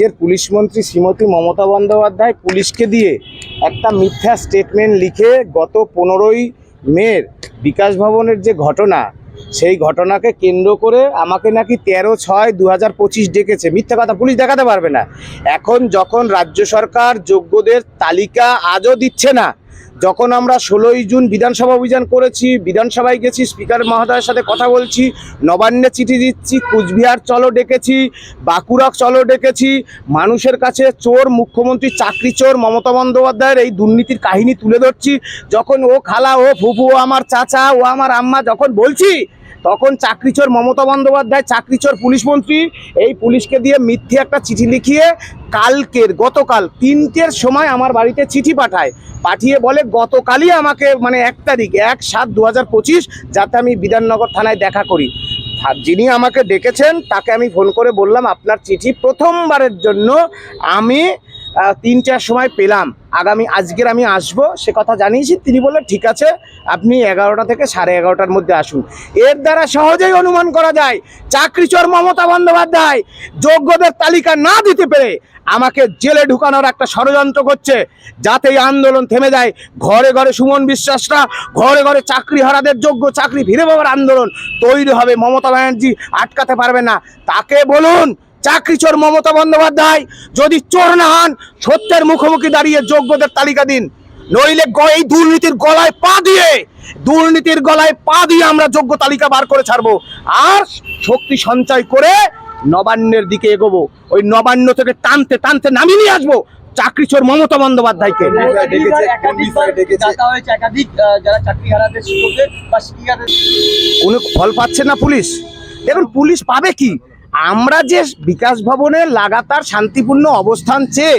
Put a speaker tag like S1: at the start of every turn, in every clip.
S1: রাজ্যের পুলিশ মন্ত্রী শ্রীমতী মমতা বন্দ্যোপাধ্যায় পুলিশকে দিয়ে একটা মিথ্যা স্টেটমেন্ট লিখে গত পনেরোই মের বিকাশ ভবনের যে ঘটনা, সেই ঘটনাকে কেন্দ্র করে আমাকে নাকি তেরো ছয় দু হাজার পঁচিশ ডেকেছে। মিথ্যা কথা, পুলিশ দেখাতে পারবে না। এখন যখন রাজ্য সরকার যোগ্যদের তালিকা আজও দিচ্ছে না যখন আমরা ষোলোই জুন বিধানসভা অভিযান করেছি, বিধানসভায় গেছি, স্পিকার মহোদয়ের সাথে কথা বলছি, নবান্নে চিঠি দিচ্ছি, কুচবিহার চলো ডেকেছি বাঁকুড়া চলো ডেকেছি, মানুষের কাছে চোর, মুখ্যমন্ত্রী, চাকরি চোর, মমতা বন্দ্যোপাধ্যায়ের এই দুর্নীতির কাহিনী তুলে ধরছি, যখন ও খালা, ও ফুফু, ও আমার চাচা, ও আমার আম্মা, যখন বলছি তখন চাকরিচোর মমতা বন্দ্যোপাধ্যায়, চাকরিচোর পুলিশ মন্ত্রী, এই পুলিশকে দিয়ে মিথ্যে একটা চিঠি লিখিয়ে কালকের, গতকাল তিনটের সময় আমার বাড়িতে চিঠি পাঠায়। পাঠিয়ে বলে, গতকালই আমাকে মানে এক তারিখ, এক সাত দু যাতে আমি বিধাননগর থানায় দেখা করি। যিনি আমাকে ডেকেছেন, তাকে আমি ফোন করে বললাম, আপনার চিঠি প্রথমবারের জন্য আমি তিনটার সময় পেলাম। আগামী আজকের আমি আসব, সে কথা জানিয়েছি। তিনি বললেন, ঠিক আছে, আপনি এগারোটা থেকে সাড়ে এগারোটার মধ্যে আসুন। এর দ্বারা সহজেই অনুমান করা যায়, চাকরিচোর মমতা বন্দ্যোপাধ্যায় যোগ্যদের তালিকা না দিতে পেরে আমাকে জেলে ঢুকানোর একটা ষড়যন্ত্র করছে, যাতে এই আন্দোলন থেমে যায়। ঘরে ঘরে সুমন বিশ্বাসরা, ঘরে ঘরে চাকরি হারাদের যোগ্য চাকরি ফিরে পাওয়ার আন্দোলন তৈরি হবে। মমতা ব্যানার্জি আটকাতে পারবে না। তাকে বলুন চাকরি চোর মমতা বন্দ্যোপাধ্যায়। যদি চোর না হন সত্যের মুখোমুখি দাঁড়িয়ে যোগ্যদের তালিকা দিন। নইলে এই দুর্নীতির গলায় পা দিয়ে দুর্নীতির গলায় পা দিয়ে আমরা যোগ্য তালিকা বার করে ছাড়বো। আর শক্তি সঞ্চয় করে নবান্নের দিকে এগোবো। ওই নবান্ন থেকে টানতে টানতে নামিয়ে নিয়ে আসব চাকরি চোর মমতা বন্দ্যোপাধ্যায়কে। কোনো ফল পাচ্ছে না পুলিশ? দেখুন পুলিশ পাবে কি? আমরা যে বিকাশ ভবনে লাগাতার শান্তিপূর্ণ অবস্থান চেয়ে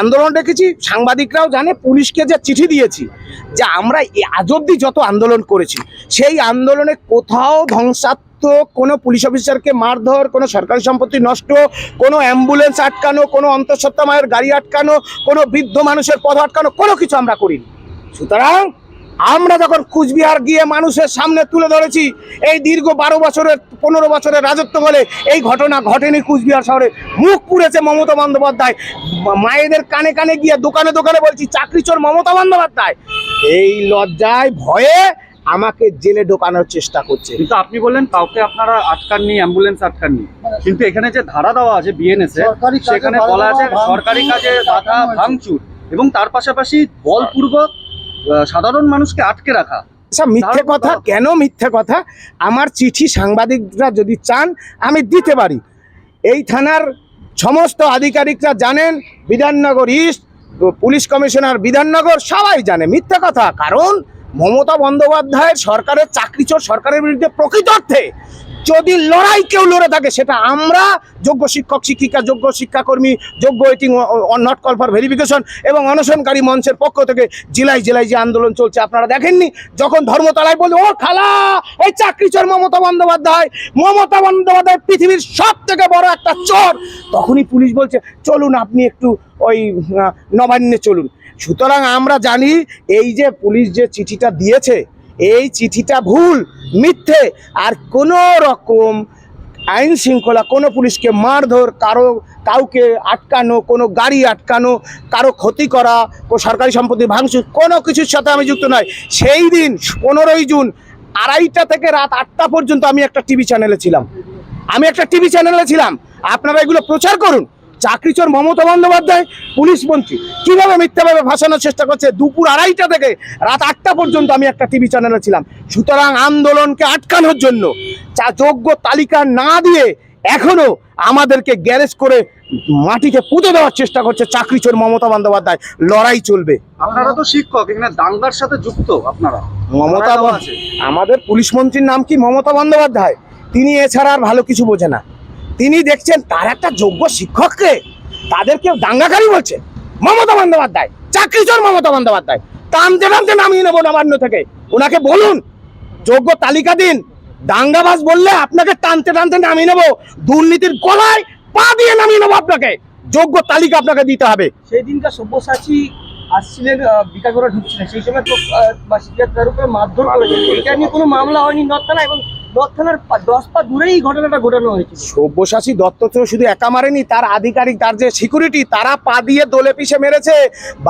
S1: আন্দোলন রেখেছি সাংবাদিকরাও জানে, পুলিশকে যে চিঠি দিয়েছি, যে আমরা আজ অব্দি যত আন্দোলন করেছি, সেই আন্দোলনে কোথাও ধ্বংসাত্মক কোনো পুলিশ অফিসারকে মারধর, কোনো সরকারি সম্পত্তি নষ্ট, কোনো অ্যাম্বুলেন্স আটকানো, কোনো অন্তঃসত্ত্বা মায়ের গাড়ি আটকানো, কোনো বৃদ্ধ মানুষের পথ আটকানো, কোনো কিছু আমরা করিনি। সুতরাং আমরা যখন কুচবিহার গিয়ে মানুষের সামনে তুলে ধরেছি এই দীর্ঘ বারো বছরের পনেরো বছরের রাজত্ব বলে এই ঘটনা ঘটেনি কুচবিহার শহরে। মুখ পুড়েছে মমতা বন্দ্যোপাধ্যায়। মায়েদের কানে কানে গিয়ে দোকানে দোকানে বলছি চাকরি চোর মমতা বন্দ্যোপাধ্যায়। এই লজ্জায় ভয়ে আমাকে জেলে ঢোকানোর চেষ্টা করছে।
S2: কিন্তু আপনি বললেন কাউকে আপনারা আটকান আটকাননি অ্যাম্বুলেন্স আটকাননি। কিন্তু এখানে যে ধারা দেওয়া আছে বিএনএস এ সেখানে বলা আছে সরকারি কাজে বাধা ভাঙচুর। এবং তার পাশাপাশি বলপূর্বক সাধারণ মানুষকে আটকে রাখা।
S1: আচ্ছা মিথ্যে কথা
S2: কথা-
S1: কেন মিথ্যে কথা? আমার চিঠি সাংবাদিকরা যদি চান আমি দিতে পারি। এই থানার সমস্ত আধিকারিকরা জানেন Bidhannagar east police commissioner Bidhannagar সবাই জানে মিথ্যে কথা। কারণ মমতা বন্দ্যোপাধ্যায়ের সরকারের চাকরিচোর সরকারের বিরুদ্ধে প্রকৃত অর্থে যদি লড়াই কেউ লড়ে থাকে, সেটা আমরা যোগ্য শিক্ষক, শিক্ষিকা, যোগ্য শিক্ষাকর্মী, যোগ্য waiting not call for verification এবং অনশনকারী মঞ্চের পক্ষ থেকে জেলায় জেলায় যে আন্দোলন চলছে, আপনারা দেখেননি? যখন ধর্মতলায় বলছে ও খালা, এই চাকরি চোর মমতা বন্দ্যোপাধ্যায় মমতা বন্দ্যোপাধ্যায় পৃথিবীর সব থেকে বড় একটা চোর। তখনই পুলিশ বলছে, চলুন, আপনি একটু ওই নবান্নে চলুন। সুতরাং আমরা জানি, এই যে পুলিশ যে চিঠিটা দিয়েছে এই চিঠিটা ভুল, মিথ্যে। আর কোনো রকম আইন শৃঙ্খলা, কোনো পুলিশকে মারধর, কারও কাউকে আটকানো, কোনো গাড়ি আটকানো, কারও ক্ষতি করা সরকারি সম্পত্তি ভাঙচুর, কোনো কিছুর সাথে আমি যুক্ত নয়। সেই দিন পনেরোই জুন আড়াইটা থেকে রাত আটটা পর্যন্ত আমি একটা টিভি চ্যানেলে ছিলাম। আমি একটা টিভি চ্যানেলে ছিলাম। আপনারা এগুলো প্রচার করুন। চাকরিচোর মমতা বন্দ্যোপাধ্যায় পুলিশ মন্ত্রী। কীভাবে মিথ্যাভাবে ভাসানোর চেষ্টা করছে? দুপুর আড়াইটা থেকে রাত আটটা পর্যন্ত আমি একটা টিভি চ্যানেলে ছিলাম। সুতরাং আন্দোলনকে আটকানোর জন্য যা যোগ্য তালিকা না দিয়ে এখনও আমাদেরকে গ্যারেজ করে মাটিকে পুঁতে দেওয়ার চেষ্টা করছে চাকরিচোর মমতা বন্দ্যোপাধ্যায়। লড়াই চলবে।
S2: আপনারা তো শিক্ষক এখানে দাঙ্গার সাথে যুক্ত আপনারা।
S1: মমতা। আমাদের পুলিশ মন্ত্রীর নাম কি মমতা বন্দ্যোপাধ্যায়? তিনি এছাড়া আর ভালো কিছু বোঝে না। তিনি দেখছেন তার একটা যোগ্য শিক্ষককে তাদেরকে দাঙ্গাকারী বলছে। মমতা বন্দ্যোপাধ্যায় চাকরিচোর মমতা বন্দ্যোপাধ্যায়। টানতে টানতে নামিয়ে নেব নবান্ন থেকে। ওনাকে বলুন, যোগ্য তালিকা দিন। দাঙ্গাবাজ বললে আপনাকে টানতে টানতে নামিয়ে নেব। দুর্নীতির গলায় পা দিয়ে নামিয়ে নেব আপনাকে। যোগ্য তালিকা আপনাকে দিতে হবে।
S3: সেই দিনকার সব্যসাচী আসছিলেন বিকাশ ঢুকছিলেন। সেই সময় মারধর এটা নিয়ে কোনো মামলা হয়নি নর্থ থানা এবং
S1: সব্যসাচী দত্ত শুধু একা মারেনি, তার আধিকারিক, তার যে সিকিউরিটি তারা পা দিয়ে দোলে পিষে মেরেছে।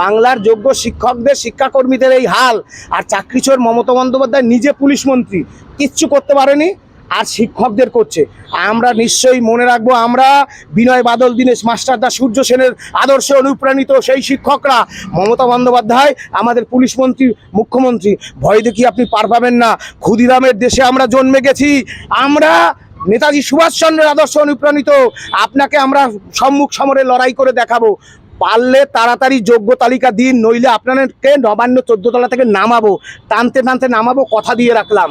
S1: বাংলার যোগ্য শিক্ষকদের, শিক্ষাকর্মীদের এই হাল। আর চাকরিচোর মমতা বন্দ্যোপাধ্যায় নিজে পুলিশ মন্ত্রী, কিচ্ছু করতে পারেনি। আর শিক্ষকদের করছে। আমরা নিশ্চয়ই মনে রাখব, আমরা বিনয় বাদল, দীনেশ মাস্টারদা সূর্য সেনের আদর্শে অনুপ্রাণিত সেই শিক্ষকরা। মমতা বন্দ্যোপাধ্যায়, আমাদের পুলিশ মন্ত্রী, মুখ্যমন্ত্রী, ভয় দেখি আপনি পার পাবেন না। ক্ষুদিরামের দেশে আমরা জন্মে গেছি। আমরা নেতাজি সুভাষচন্দ্রের আদর্শ অনুপ্রাণিত। আপনাকে আমরা সম্মুখ সমরে লড়াই করে দেখাবো। পারলে তাড়াতাড়ি যোগ্য তালিকা দিন, নইলে আপনাদেরকে নবান্ন চোদ্দ তলা থেকে নামাবো। টানতে টানতে নামাবো, কথা দিয়ে রাখলাম।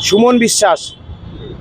S1: সুমন বিশ্বাস।